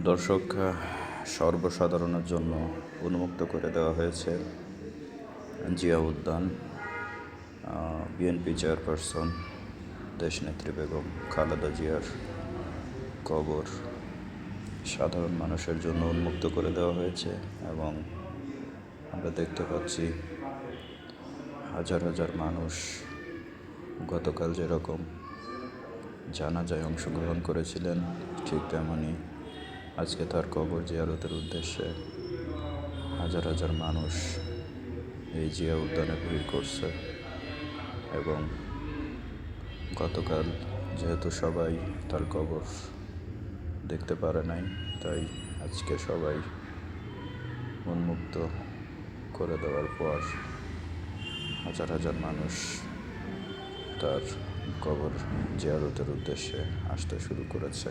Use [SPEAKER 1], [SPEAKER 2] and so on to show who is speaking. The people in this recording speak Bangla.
[SPEAKER 1] দর্শক সর্বসাধারণের জন্য উন্মুক্ত করে দেওয়া হয়েছে জিয়া উদ্যান বিএনপি চেয়ারপারসন দেশনেত্রী বেগম খালেদা জিয়ার কবর সাধারণ মানুষের জন্য উন্মুক্ত করে দেওয়া হয়েছে এবং আমরা দেখতে পাচ্ছি হাজার হাজার মানুষ গতকাল যেরকম জানাজায় অংশগ্রহণ করেছিলেন, ঠিক তেমনই আজকে তার কবর জিয়ারতের উদ্দেশ্যে হাজার হাজার মানুষ এই জিয়া উদ্যানে ভিড় করছে এবং গতকাল যেহেতু সবাই তার কবর দেখতে পারে নাই, তাই আজকে সবাই উন্মুক্ত করে দেওয়ার পর হাজার হাজার মানুষ তার কবর জিয়ারতের উদ্দেশ্যে আসতে শুরু করেছে।